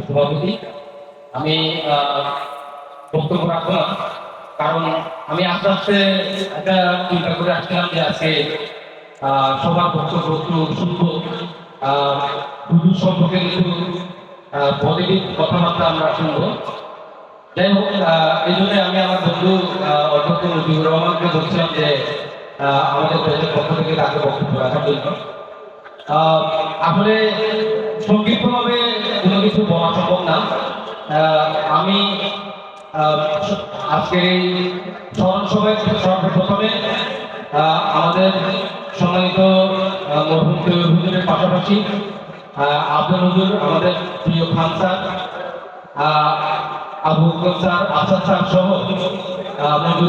সভাপতি আমি বক্তব্য রাখব কারণ আমি আস্তে আস্তে একটা চিন্তা করে আসছিলাম যে আজকে সবার বক্তব্য একটু শুনব। হুজুর সম্পর্কে কিছু পজিটিভ কথাবার্তা আমরা শুনব। যাই হোক এই জন্য আমি আমার বন্ধু অধ্যক্ষ রহমানকে বলছিলাম যে আমাদের পক্ষ থেকে তাকে বক্তব্য রাখার জন্য। আসলে সংক্ষিপ্তভাবে কোনো কিছু বলা সম্ভব না। আমি আজকের এই স্মরণ সভায় সর্বপ্রথমে আমাদের সম্মানিত মরহুম পাশাপাশি আব্দুল হুজুর, আমাদের প্রিয় Khan sir Abu sir Asad sir সহ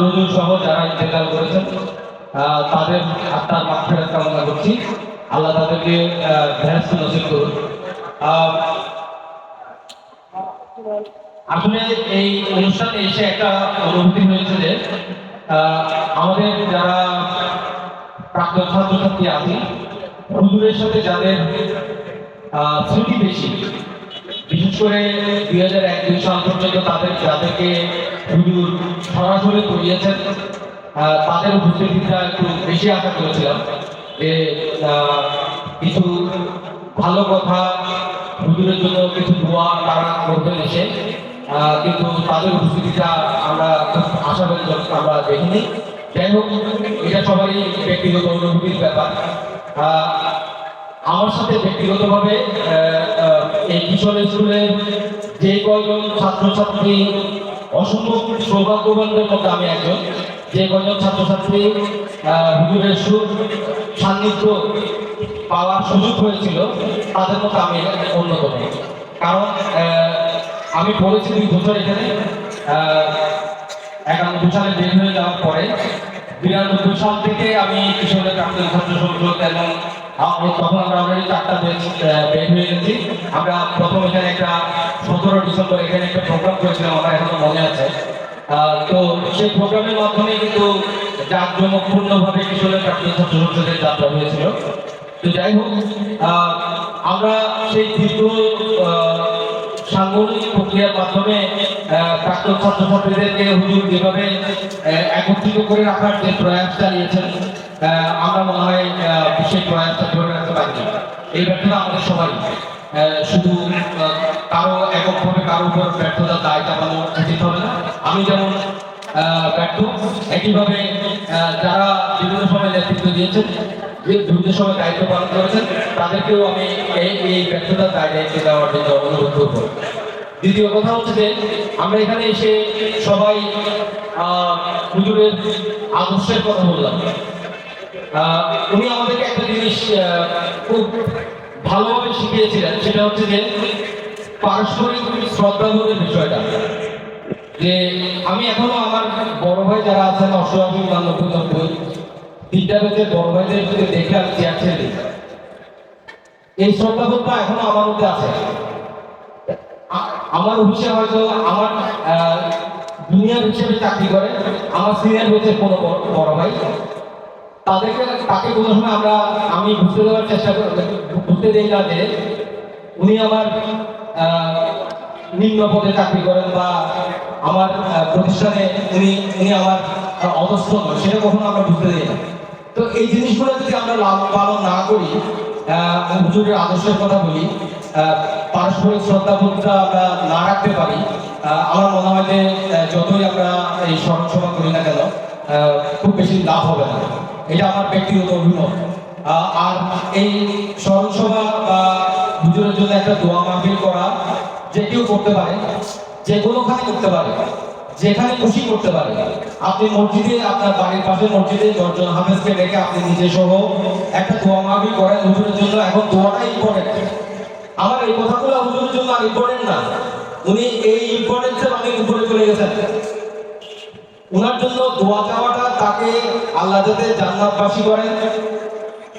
হুজুর সহ যারা ইন্তেকাল করেছেন তাদের আত্মার মাফেরাত কামনা করছি। আল্লাহ তাদেরকে ভ্যাস নসিব করুন। আসলে এই অনুষ্ঠানে এসে একটা অনুভূতি হয়েছে যে আমাদের যারা প্রাক্তন ছাত্রছাত্রী আছি, হুজুরের সাথে যাদের স্মৃতি বেশি, বিশেষ করে দুই হাজার এক দুই সাল পর্যন্ত তাদের, যাদেরকে হুজুর সরাসরি করিয়েছেন তাদের উপস্থিতিটা একটু বেশি আশা করেছিলাম। যে কিছু ভালো কথা হুজুরের জন্য কিছু দোয়া তারা করবেন এসে কিন্তু তাদের উপস্থিতিটা আমরা খুব আশাবাদী আমরা দেখিনি। যাই হোক, এটা সবারই ব্যক্তিগত অনুভূতির ব্যাপার। আমার সাথে ব্যক্তিগতভাবে এই কিশোর স্কুলের যে কয়জন ছাত্রছাত্রী, অসম্ভব সৌভাগ্যবানদের মধ্যে আমি একজন। যে কয়জন ছাত্রছাত্রী হুজুরের সুর সান্নিধ্য পাওয়ার সুযোগ হয়েছিল, তাদের মধ্যে আমি অন্যতম। কারণ আমি পড়েছি দুই বছর এখানে একানব্বই সালে বের হয়ে যাওয়ার পরে বিরানব্বই সাল থেকে আমি কিশোরের প্রাক্তন ছাত্র সংসদ এবং তখন আমরা অলরেডি চারটা বের হয়ে গেছি। আমরা প্রথম এখানে একটা সতেরো ডিসেম্বর এখানে একটা প্রোগ্রাম করেছিলাম, আমার এখনও মনে আছে। তো সেই প্রোগ্রামের মাধ্যমে কিন্তু জাঁকজমকপূর্ণভাবে কিশোরের প্রাক্তন ছাত্র সংসদের যাত্রা হয়েছিল। তো যাই হোক আমরা সেই দীর্ঘ সাংগঠনিক প্রক্রিয়ার মাধ্যমে প্রাক্তন ছাত্রছাত্রীদেরকে হুজুর যেভাবে একত্রিত করে রাখার যে প্রয়াস চালিয়েছেন আমরা মনে হয় সেই প্রয়াসটা ধরে রাখতে পারিনি। এই ব্যর্থতা আমাদের সবাই শুধু কারও এককভাবে কারও উপর ব্যর্থতার দায় চাপানো উচিত হবে না। আমি যেমন ব্যর্থ একইভাবে যারা বিভিন্ন সময় নেতৃত্ব দিয়েছেন বিভিন্ন সময় দায়িত্ব পালন করেছেন, তাদেরকেও আমি এই এই ব্যর্থতার দায় দায়িত্ব দেওয়ার জন্য অনুরোধ করব। দ্বিতীয় কথা হচ্ছে যে, আমরা এখানে এসে সবাই হুজুরের আদর্শের কথা বললাম। উনি আমাদেরকে একটা জিনিস খুব ভালোভাবে শিখিয়েছিলেন, সেটা হচ্ছে যে, পারস্পরিক শ্রদ্ধাবোধের বিষয়টা। যে আমি এখনও আমার বড় ভাই যারা আছেন অষ্টআশি উনানব্বই নব্বই তিনটা বেচের বড় ভাইদের যদি দেখে আমি চেয়ার এই শ্রদ্ধাবোধটা এখনও আমার মধ্যে আছে। আমার অফিসে হয়তো আমার আহ, জুনিয়র হিসেবে চাকরি করে আমার সিনিয়র হচ্ছে কোনো বড় ভাই। তাদেরকে তাকে কোনো সময় আমরা আমি বুঝতে দেওয়ার চেষ্টা করি বুঝতে দিই না যে উনি আমার নিম্ন পদে চাকরি করেন বা আমার প্রতিষ্ঠানে উনি উনি আমার আহ, অধস্থ নয় সেটা কখনো আমরা বুঝতে দিই না। তো এই জিনিসগুলো যদি আমরা লাভ পালন না করি হুজুরের আদর্শের কথা বলি পারস্পরিক শ্রদ্ধাবোধটা আমরা না রাখতে পারি আমার মনে হয় যে যতই আমরা এই স্মরণ সভা করি না কেন খুব বেশি লাভ হবে না। এটা আমার ব্যক্তিগত অভিমত। আর এই স্মরণ সভা বা হুজুরের জন্য একটা দোয়া মাহফিল করা যে কেউ করতে পারে, যে কোনোখানে করতে পারে, যেখানে খুশি করতে পারে, আপনি মসজিদে, আপনার বাড়ির পাশে মসজিদে দশজন হাফেজকে ডেকে আপনি নিজে সহ একটা দোয়া মাফি করেন হুজুরের জন্য। এখন দোয়াটাই ইম্পর্টেন্ট আমার এই কথাগুলো হুজুরের জন্য আর ইম্পর্টেন্ট না। উনি এই ইম্পর্টেন্সের অনেক উপরে চলে গেছেন। ওনার জন্য দোয়া চাওয়াটা তাকে আল্লাহ যাতে জান্নাতবাসী করেন।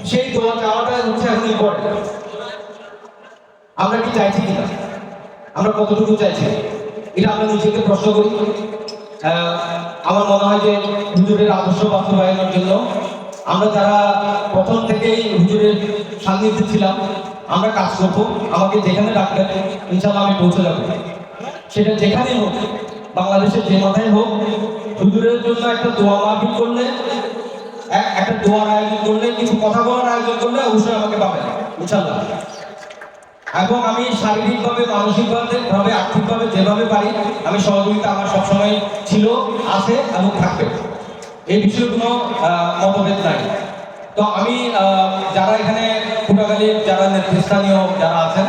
সেই দোয়া চাওয়াটা হচ্ছে এখন ইম্পর্টেন্ট আমরা কি চাইছি কিনা? আমরা কতটুকু চাইছি? এটা আমরা নিজেকে প্রশ্ন করি। আমার মনে হয় যে হুজুরের আদর্শ বাস্তবায়নের জন্য আমরা যারা প্রথম থেকেই হুজুরের সান্নিধ্যে ছিলাম, আমরা কাজ করব। আমাকে যেখানে ডাকবেন ইনশাল্লাহ আমি পৌঁছে যাব। সেটা যেখানেই হোক, বাংলাদেশের যে মাথায় হোক, হুজুরের জন্য একটা দোয়া মাহফিল করলে, এক- একটা দোয়ার আয়োজন করলে, কিছু কথা বলার আয়োজন করলে অবশ্যই আমাকে পাবেন ইনশাল্লাহ এবং আমি শারীরিকভাবে মানসিকভাবে ভাবে আর্থিকভাবে যেভাবে পারি আমি সহযোগিতা আমার সবসময় ছিল আছে এবং থাকবে। এই বিষয়ে কোনো মতভেদ নাই। তো আমি যারা এখানে ফুটাগালির যারা নেতৃস্থানীয় যারা আছেন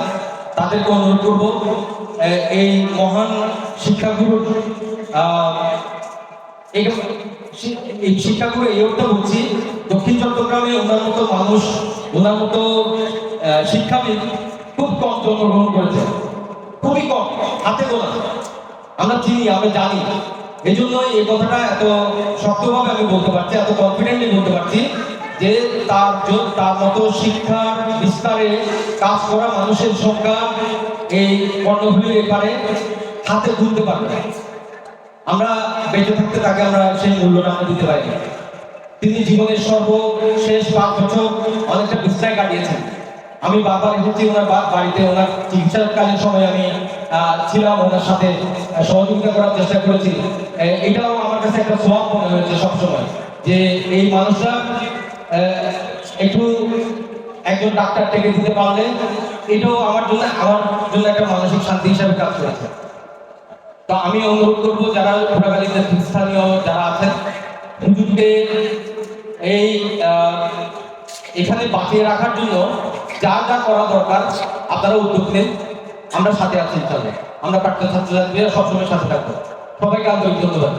তাদেরকে অনুরোধ করব এই মহান শিক্ষাগুরুর আহ, এই শি- এই অর্থে বলছি দক্ষিণ চট্টগ্রামে ওনার মতো মানুষ ওনার মতো শিক্ষাবিদ খুব কম জন্মগ্রহণ করেছে। খুবই কম, হাতে গোনা। আমরা চিনি, আমরা জানি। এই জন্যই এই কথাটা এত শক্তভাবে আমি বলতে পারছি, এত কনফিডেন্টলি বলতে পারছি যে তার তার মতো শিক্ষার বিস্তারে কাজ করা মানুষের সংখ্যা এই কর্ণফুলির এপারে হাতে তুলতে পারবে আমরা বেঁচে থাকতে তাকে আমরা সেই মূল্যটা আমরা দিতে পারি তিনি জীবনের সর্বশেষ পাঁচ বছর অনেকটা বিশ্রায় কাটিয়েছেন। আমি বারবার এসেছি ওনার বা- বাড়িতে ওনার চিকিৎসাকালীন সময় আমি ছিলাম, ওনার সাথে সহযোগিতা করার চেষ্টা করেছি। এটাও আমার কাছে একটা সোয়াব মনে হয়েছে সবসময়, যে এই মানুষরা একটু একজন ডাক্তার থেকে দিতে পারলে এটাও আমার জন্য আমার জন্য একটা মানসিক শান্তি হিসাবে কাজ করেছে। তো আমি অনুরোধ করব যারা ছোটকালীতে স্থানীয় যারা আছেন হুজুরকে এই এখানে বাঁচিয়ে রাখার জন্য যা যা করা দরকার, আপনারা উদ্যোগ নেন। আমরা সাথে আছি ইনশাল্লাহ আমরা প্রাক্তন ছাত্রছাত্রীরা সবসময় সাথে থাকব। সবাইকে আন্তরিক ধন্যবাদ।